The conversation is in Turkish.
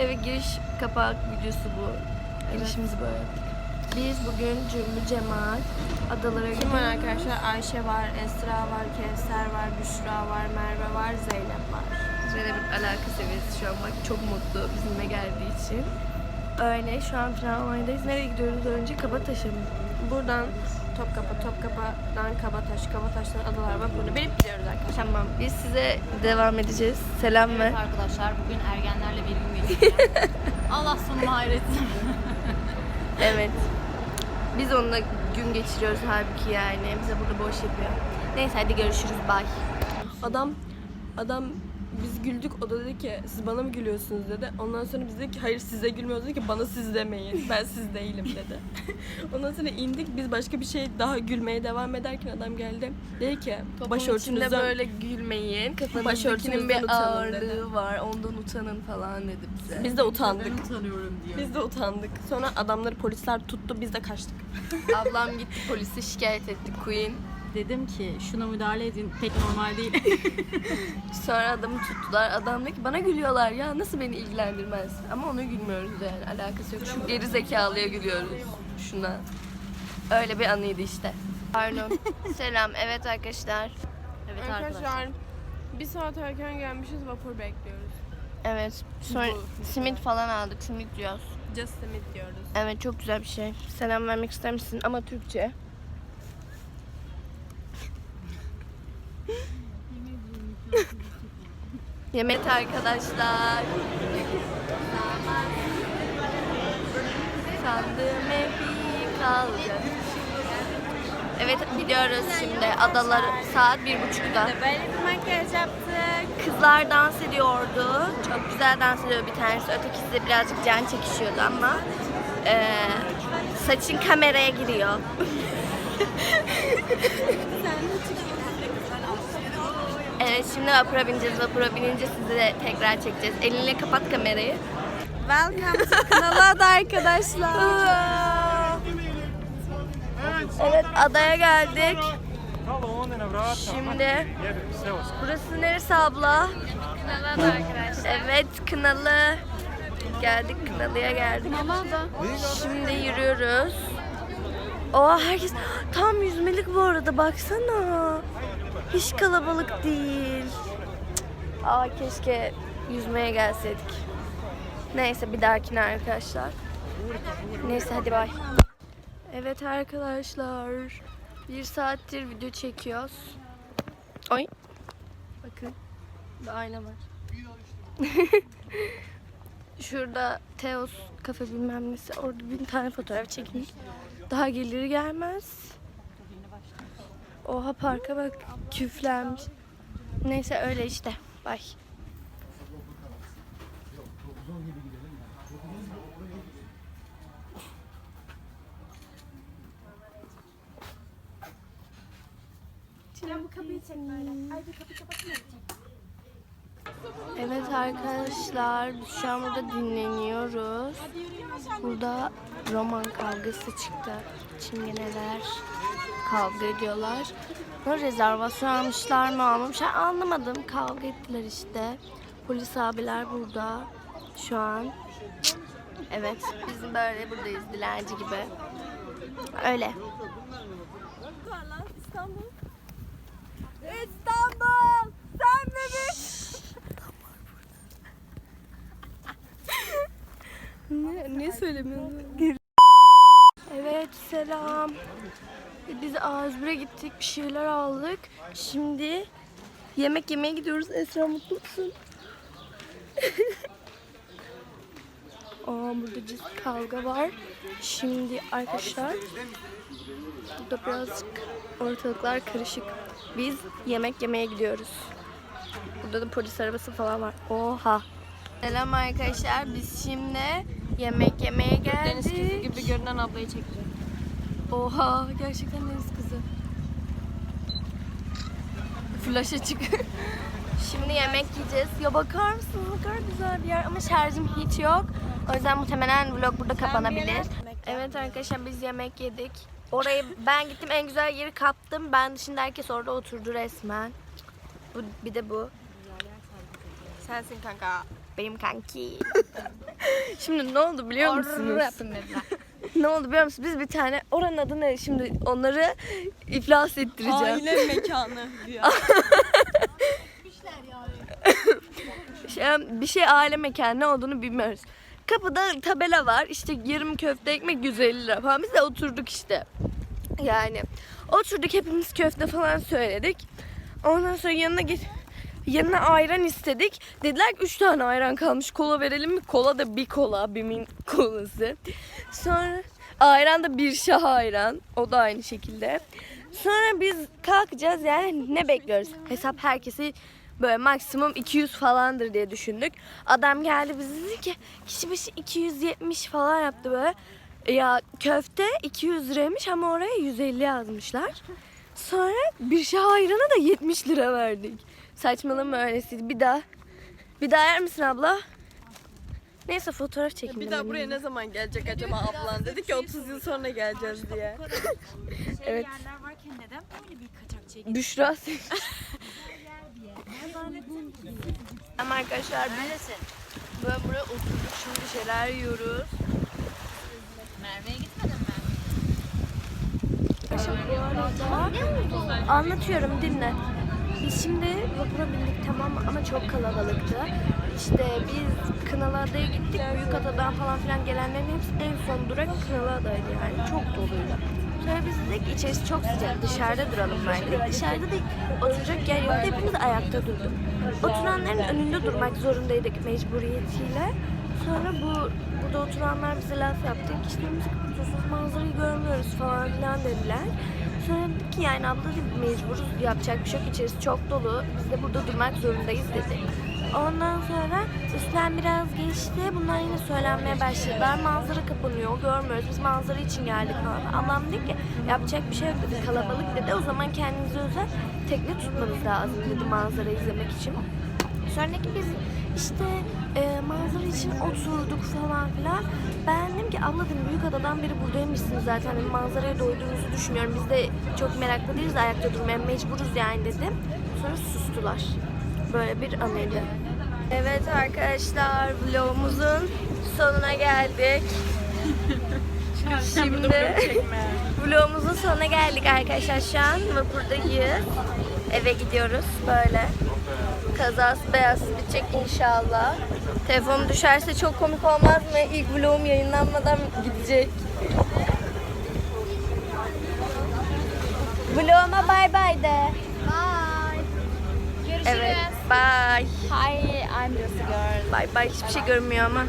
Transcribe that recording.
Evet giriş kapak videosu bu. Girişimizi böyle yaptık. Biz bugün cümbü cemaat adalara Kim gidiyoruz. var arkadaşlar? Ayşe var, Esra var, Kevser var, Büşra var, Merve var, Zeynep var. Zeynep'in alaka seviyesi şu an bak çok mutlu bizimle geldiği için. Öyle şu an Tramvay'dayız. Nereye gidiyoruz önce? Kabataş'a mı? Buradan Topkapı, Topkapı'dan Kabataş, Kabataş'tan Adalar Vapuru'na binip gidiyoruz arkadaşlar. Tamam biz size devam edeceğiz. Selam ve Evet arkadaşlar bugün ergenlerle bir gün geçireceğim. Allah sonunu hayretsin. evet. Biz onunla gün geçiriyoruz halbuki yani. Bize burada boş yapıyor. Neyse hadi görüşürüz. Bye. Adam adam biz güldük o da dedi ki siz bana mı gülüyorsunuz dedi. Ondan sonra biz dedik ki hayır size gülmüyoruz dedi ki bana siz demeyin ben siz değilim dedi. Ondan sonra indik biz başka bir şey daha gülmeye devam ederken adam geldi. Dedi ki İçinde başörtünüzden böyle gülmeyin. Kafanızdakinin Başörtünüzden bir utanın ağırlığı dedi. var. Ondan utanın falan dedi bize. biz de utandık. utanıyorum diyor. Biz de utandık. Sonra adamları polisler tuttu biz de kaçtık. Ablam gitti polise şikayet etti Queen. Dedim ki şuna müdahale edin pek normal değil. Sonra adamı tuttular. Adam dedi ki bana gülüyorlar ya nasıl beni ilgilendirmez. Ama ona gülmüyoruz yani alakası yok. Şu geri zekalıya gülüyoruz. Şuna. Öyle bir anıydı işte. Pardon. Selam. Evet arkadaşlar. evet arkadaşlar. Arkadaşlar bir saat erken gelmişiz vapur bekliyoruz. Evet. Sonra simit falan aldık. Simit yiyoruz. Just Simit diyoruz. Evet çok güzel bir şey. Selam vermek ister misin? Ama Türkçe. Yemek arkadaşlar. Sandığım iyi kalacak. Evet gidiyoruz şimdi adalar saat bir buçukta. Böyle bir makyaj yaptık. Kızlar dans ediyordu. Çok güzel dans ediyor bir tanesi. Ötekisi de birazcık can çekişiyordu ama eee, saçın kameraya giriyor. Evet şimdi vapura bineceğiz. Vapura binince sizi de tekrar çekeceğiz. Elinle kapat kamerayı. Welcome to kanala da arkadaşlar. Evet adaya geldik. Şimdi burası neresi abla? Kanala da arkadaşlar. Evet Kınalı. Geldik Kınalı'ya geldik. Şimdi yürüyoruz. Oha herkes tam yüzmelik bu arada baksana. Hiç kalabalık değil. Aa keşke yüzmeye gelseydik. Neyse bir dahakine arkadaşlar. Neyse hadi bay. Evet arkadaşlar. Bir saattir video çekiyoruz. Oy. Bakın. Bir ayna var. Şurada Teos kafe bilmem nesi. Orada bin tane fotoğraf çekmiş. Daha gelir gelmez. Oha parka bak küflenmiş. Neyse öyle işte. Bay. Evet arkadaşlar şu an burada dinleniyoruz. Burada roman kavgası çıktı. Çingeneler kavga ediyorlar. Bunu rezervasyon almışlar mı almamışlar anlamadım. Kavga ettiler işte. Polis abiler burada şu an. Evet biz böyle buradayız dilenci gibi. Öyle. İstanbul! Sen mi Ne, ne söylemiyorsun? Evet selam. Biz A101'e gittik bir şeyler aldık. Şimdi yemek yemeye gidiyoruz. Esra mutlu musun? Aa burada ciddi kavga var. Şimdi arkadaşlar burada birazcık ortalıklar karışık. Biz yemek yemeye gidiyoruz. Burada da polis arabası falan var. Oha. Selam arkadaşlar. Biz şimdi yemek yemeye geldik. Deniz kızı gibi görünen ablayı çekeceğim. Oha gerçekten deniz kızı. Flash açık. Şimdi yemek yiyeceğiz. Ya bakar mısınız ne kadar güzel bir yer ama şarjım hiç yok. O yüzden muhtemelen vlog burada kapanabilir. Evet arkadaşlar biz yemek yedik. Orayı ben gittim en güzel yeri kaptım. Ben dışında herkes orada oturdu resmen. Bu, bir de bu. Sensin kanka. Benim kanki. Şimdi ne oldu biliyor musunuz? ne oldu biliyor musunuz? Biz bir tane oranın adı ne? Şimdi onları iflas ettireceğim. Aile mekanı diyor. Şey, bir şey aile mekanı ne olduğunu bilmiyoruz. Kapıda tabela var. İşte yarım köfte ekmek 150 lira falan. Biz de oturduk işte. Yani oturduk hepimiz köfte falan söyledik. Ondan sonra yanına git yanına ayran istedik. Dediler ki 3 tane ayran kalmış. Kola verelim mi? Kola da bir kola, bimin kolası. Sonra ayran da bir şah ayran. O da aynı şekilde. Sonra biz kalkacağız yani ne bekliyoruz? Hesap herkesi böyle maksimum 200 falandır diye düşündük. Adam geldi bize dedi ki kişi başı 270 falan yaptı böyle. Ya köfte 200 liraymış ama oraya 150 yazmışlar. Sonra bir şah ayrana da 70 lira verdik. Saçmalama öylesiydi. Bir daha. Bir daha yer misin abla? Neyse fotoğraf çekin. Bir daha buraya ne zaman gelecek acaba ablan? Dedi ki 30 yıl sonra geleceğiz diye. Evet. Yerler varken neden böyle bir kaçakçıya Büşra sen- Ama arkadaşlar biz Neredesin? böyle buraya oturduk şimdi şeyler yiyoruz. Merve'ye gitmedin mi? Anlatıyorum dinle. Biz şimdi vapura bindik tamam ama çok kalabalıktı. İşte biz Kınalıada'ya gittik. Büyükada'dan falan filan gelenlerin hepsi en son durak Kınalıada'ydı yani. Çok doluydu. Sonra biz dedik içerisi çok sıcak dışarıda duralım bence. Dışarıda da oturacak yer yoktu. Hepimiz ayakta durduk. Oturanların önünde durmak zorundaydık mecburiyetiyle. Sonra bu burada oturanlar bize laf yaptı. İşte müzik kapatıyorsunuz manzarayı görmüyoruz falan filan dediler. Sonra ki yani abla dedik mecburuz yapacak bir şey yok. İçerisi çok dolu. Biz de burada durmak zorundayız dedik. Ondan sonra üstten biraz geçti. Bunlar yine söylenmeye başladılar. Manzara kapanıyor, görmüyoruz. Biz manzara için geldik falan. Ablam dedi ki yapacak bir şey yok dedi. Kalabalık dedi. O zaman kendinize özel tekne tutmanız lazım dedi manzara izlemek için. Sonra ki biz işte e, manzara için oturduk falan filan. Ben dedim ki abla dedim büyük adadan beri buradaymışsınız zaten dedim, manzaraya doyduğunuzu düşünüyorum. Biz de çok meraklı değiliz ayakta durmaya mecburuz yani dedim. Sonra sustular. Böyle bir anıydı. Evet arkadaşlar vlogumuzun sonuna geldik. Şimdi vlogumuzun sonuna geldik arkadaşlar. Şu an vapurdayız. Eve gidiyoruz böyle. Kazası beyazsız bitecek inşallah. Telefonum düşerse çok komik olmaz mı? İlk vlogum yayınlanmadan gidecek. Vloguma bay bay de. Bye. Görüşürüz. Evet, bye. Hi, I'm just a girl. Bay bay hiçbir şey görünmüyor ama.